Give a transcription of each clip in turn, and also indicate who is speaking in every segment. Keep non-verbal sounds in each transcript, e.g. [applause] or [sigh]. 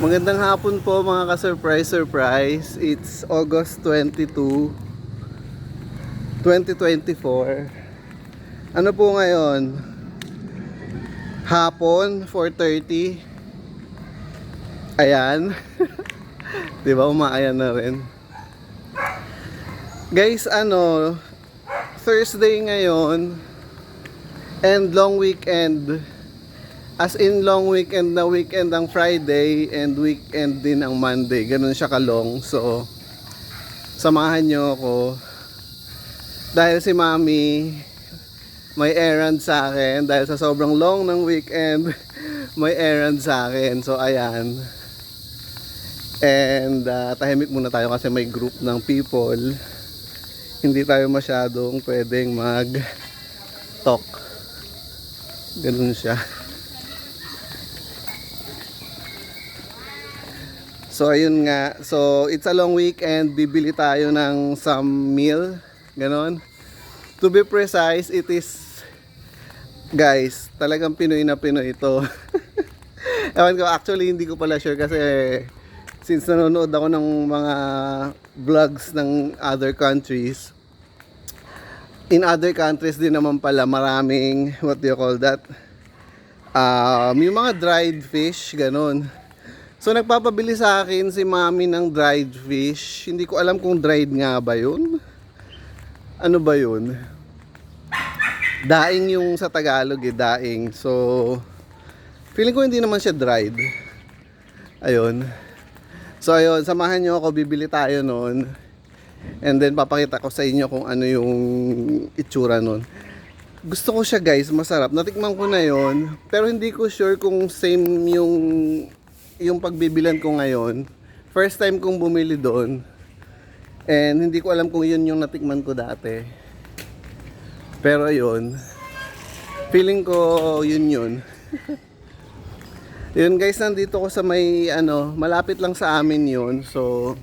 Speaker 1: Magandang hapon po mga ka-surprise surprise. It's August 22, 2024. Ano po ngayon? Hapon, 4.30. Ayan. [laughs] Di ba umaayan na rin? Guys, ano, Thursday ngayon and long weekend. As in long weekend na weekend ang Friday and weekend din ang Monday. Ganun siya kalong. So, samahan nyo ako. Dahil si Mami may errand sa akin. Dahil sa sobrang long ng weekend, [laughs] may errand sa akin. So, ayan. And uh, tahimik muna tayo kasi may group ng people. Hindi tayo masyadong pwedeng mag-talk. Ganun siya. So ayun nga, so it's a long weekend, bibili tayo ng some meal, ganon. To be precise, it is, guys, talagang Pinoy na Pinoy ito. [laughs] Ewan ko, actually hindi ko pala sure kasi since nanonood ako ng mga vlogs ng other countries, in other countries din naman pala maraming, what do you call that? Um, yung mga dried fish, ganon. So nagpapabili sa akin si mami ng dried fish. Hindi ko alam kung dried nga ba yun. Ano ba yun? Daing yung sa Tagalog eh, daing. So, feeling ko hindi naman siya dried. Ayun. So ayun, samahan nyo ako, bibili tayo noon. And then papakita ko sa inyo kung ano yung itsura nun. Gusto ko siya guys, masarap. Natikman ko na yon Pero hindi ko sure kung same yung yung pagbibilan ko ngayon, first time kong bumili doon. And hindi ko alam kung yun yung natikman ko dati. Pero ayun, feeling ko yun yun. yun guys, nandito ko sa may ano, malapit lang sa amin yun. So,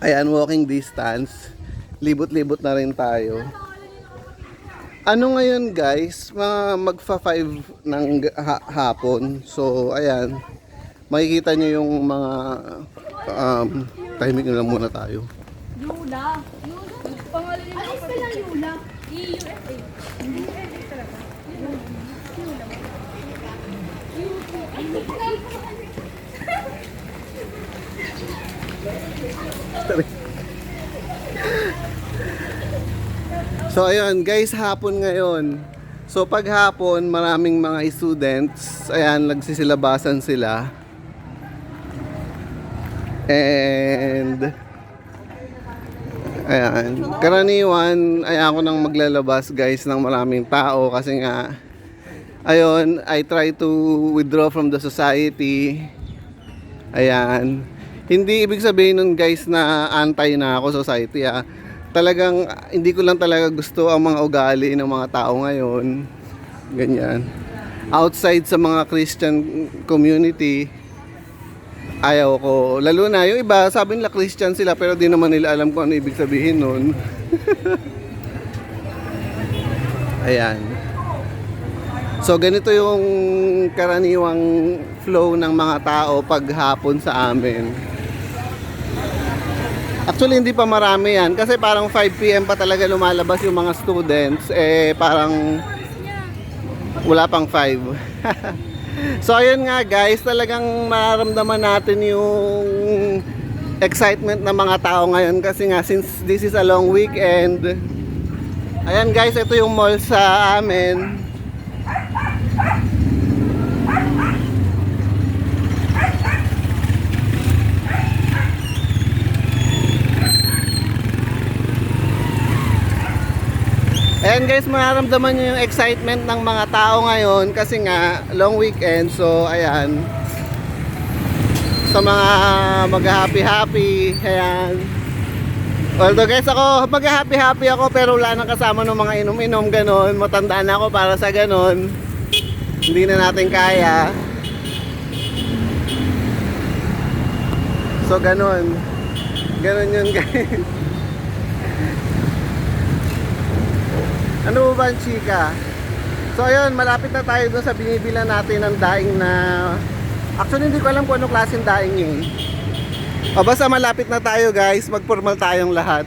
Speaker 1: ayan, walking distance. Libot-libot na rin tayo. Ano ngayon guys, mga magfa 5 ng ha- hapon. So, ayan, makikita nyo yung mga um, tahimik na lang muna tayo.
Speaker 2: Yula. Yula. Pangalan nila Ayos ka lang, Yula. Talaga. Yula. Yula.
Speaker 1: So ayun guys, hapon ngayon. So pag hapon, maraming mga students, ayan, nagsisilabasan sila. And ayan, karaniwan ay ako nang maglalabas guys ng maraming tao kasi nga ayun, I try to withdraw from the society. Ayan. Hindi ibig sabihin nun guys na anti na ako society ah. Talagang hindi ko lang talaga gusto ang mga ugali ng mga tao ngayon. Ganyan. Outside sa mga Christian community, ayaw ko. Lalo na yung iba, sabi nila Christian sila pero di naman nila alam kung ano ibig sabihin nun. [laughs] Ayan. So ganito yung karaniwang flow ng mga tao pag hapon sa amin. Actually hindi pa marami yan kasi parang 5pm pa talaga lumalabas yung mga students eh parang wala pang 5. [laughs] so ayun nga guys, talagang mararamdaman natin yung excitement ng mga tao ngayon kasi nga since this is a long weekend. Ayan guys, ito yung mall sa amin. Ayan guys, mararamdaman nyo yung excitement ng mga tao ngayon kasi nga long weekend. So ayan. Sa mga mag-happy-happy, ayan. Although guys ako, mag-happy-happy ako pero wala nang kasama ng mga inom-inom ganon. Matanda na ako para sa ganon. Hindi na natin kaya. So ganon. Ganon yun guys. [laughs] Ano ba ang chika? So ayun, malapit na tayo doon sa binibilan natin ng daing na Actually, hindi ko alam kung anong klaseng daing yun. O basta malapit na tayo guys, magformal tayong lahat.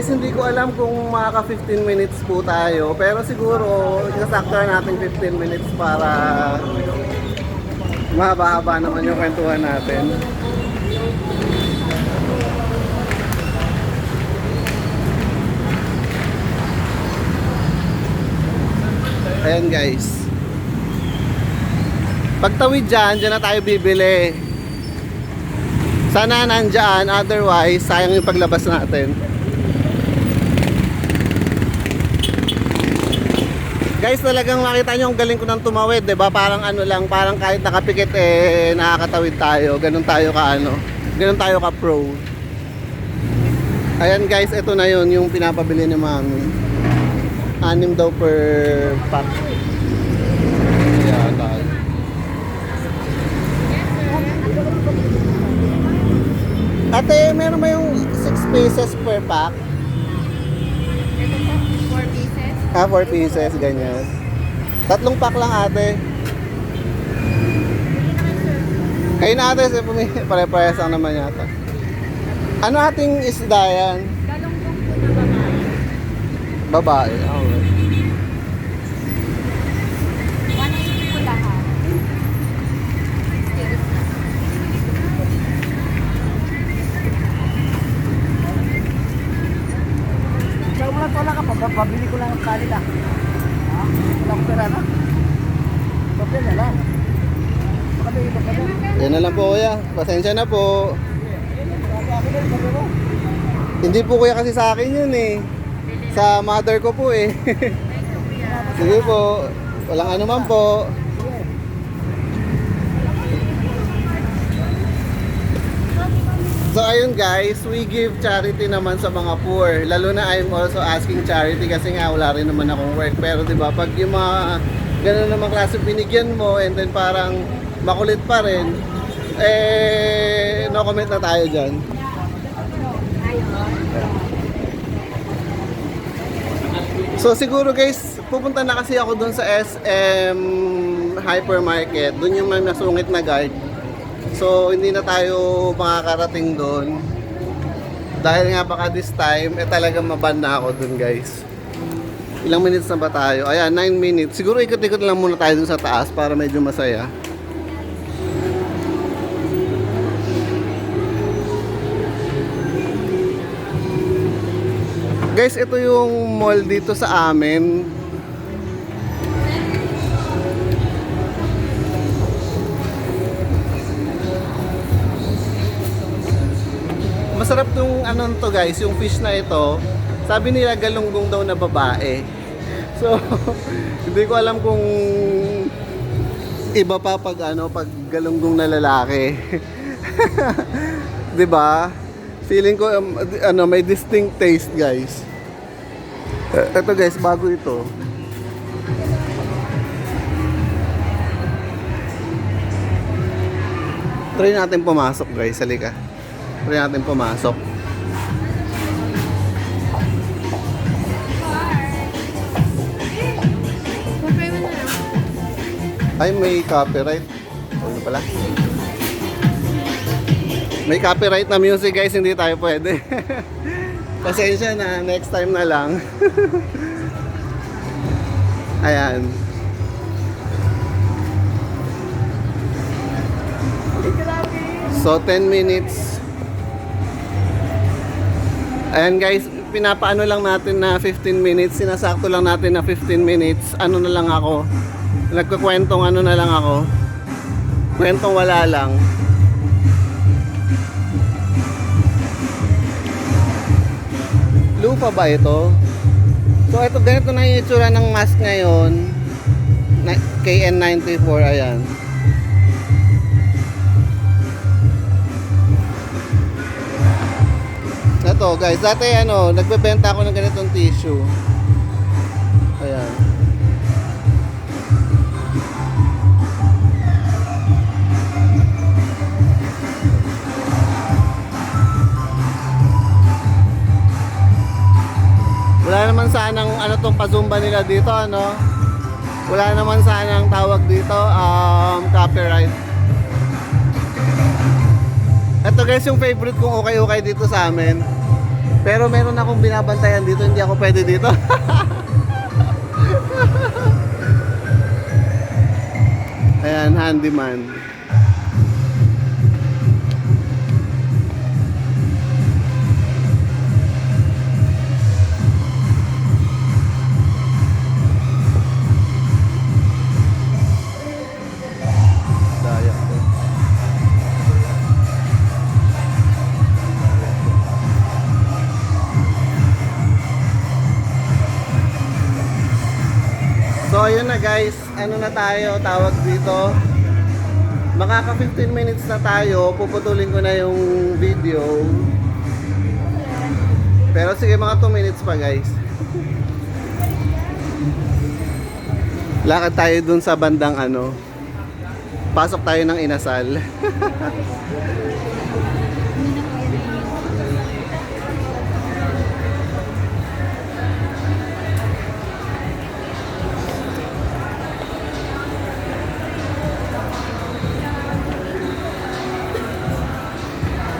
Speaker 1: Guys, hindi ko alam kung makaka 15 minutes po tayo. Pero siguro, kasakto na natin 15 minutes para mahaba-haba naman yung kwentuhan natin. Ayan guys. Pagtawid dyan, dyan na tayo bibili. Sana nandyan, otherwise sayang yung paglabas natin. Guys, talagang makita nyo ang galing ko ng tumawid, 'di ba? Parang ano lang, parang kahit nakapikit eh nakakatawid tayo. Ganun tayo ka ano. Ganun tayo ka pro. Ayan guys, ito na 'yon yung pinapabili ni Mami. Anim daw per pack. Yeah, dahil. Ate, meron ba yung 6 pieces per pack? Ah, 4 pieces, ganyan. Tatlong pack lang ate. Kayo na ate, [laughs] pare-parehas lang naman yata. Ano ating isda yan?
Speaker 2: Galonggong po na babae.
Speaker 1: Babae. Okay.
Speaker 3: Ikaw mo lang ka, pab- pabili ko lang ang kanila. Ha? Wala akong pera na. Papel na lang.
Speaker 1: Yan na lang po kuya. Pasensya na po. Hindi po kuya kasi sa akin yun eh. Sa mother ko po eh. [laughs] Sige po. Walang ano man po. So ayun guys, we give charity naman sa mga poor. Lalo na I'm also asking charity kasi nga wala rin naman akong work. Pero 'di ba, pag yung mga ganun naman klase binigyan mo and then parang makulit pa rin, eh no comment na tayo diyan. So siguro guys, pupunta na kasi ako doon sa SM hypermarket. Doon yung may nasungit na guard. So hindi na tayo makakarating doon. Dahil nga baka this time, eh talagang maban na ako doon guys. Ilang minutes na ba tayo? Ayan, 9 minutes. Siguro ikot-ikot lang muna tayo doon sa taas para medyo masaya. Guys, ito yung mall dito sa amin. Masarap tong ano to guys, yung fish na ito. Sabi nila galunggong daw na babae. [laughs] So, [laughs] hindi ko alam kung iba pa pag ano, pag galunggong na lalaki. [laughs] 'Di ba? Feeling ko um, ano, may distinct taste, guys. Ito guys, bago ito. Try natin pumasok guys, halika. Pwede natin pumasok. Ay, may copyright. Ano pala? May copyright na music guys, hindi tayo pwede. [laughs] Pasensya na, next time na lang. [laughs] Ayan. So 10 minutes Ayan guys, pinapaano lang natin na 15 minutes, sinasakto lang natin na 15 minutes. Ano na lang ako. Nagkukwentong ano na lang ako. Kwentong wala lang. Lupa ba ito? So ito ganito na yung itsura ng mask ngayon. Na- KN94 ayan. Ito guys, dati ano, nagbebenta ako ng ganitong tissue. Ayan. Wala naman sanang ano tong pazumba nila dito, ano? Wala naman sanang tawag dito, um, copyright. Ito guys yung favorite kong okay-okay dito sa amin. Pero meron akong binabantayan dito, hindi ako pwede dito. [laughs] Ayan, handyman. Ano na tayo tawag dito. Makaka 15 minutes na tayo, puputulin ko na yung video. Pero sige mga 2 minutes pa guys. Lakad tayo dun sa bandang ano. Pasok tayo ng inasal. [laughs]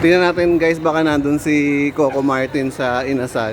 Speaker 1: Tingnan natin guys, baka nandun si Coco Martin sa inasal.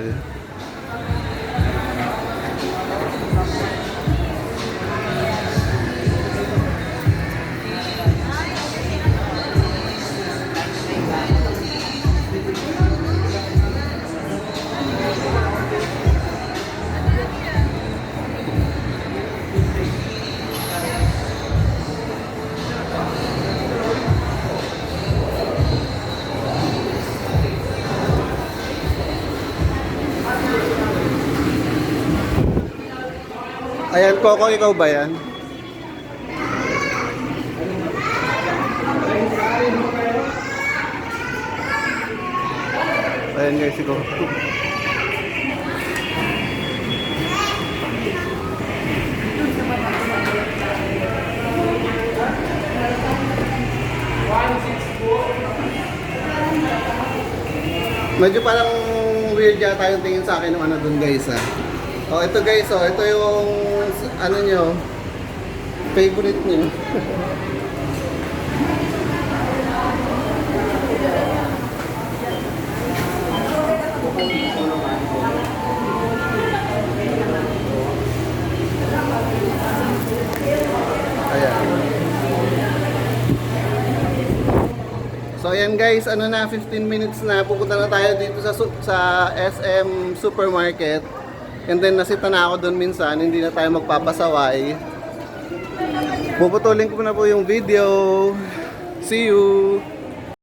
Speaker 1: Ayan, Coco, ikaw ba yan? Ayan guys, si Coco. Medyo parang weird yata yung tingin sa akin ng ano dun guys ah. Oh, ito guys, oh, ito yung ano nyo, favorite nyo. So ayan guys, ano na 15 minutes na pupunta na tayo dito sa sa SM Supermarket. And then nasita na ako doon minsan, hindi na tayo magpapasaway. Puputulin ko na po yung video. See you!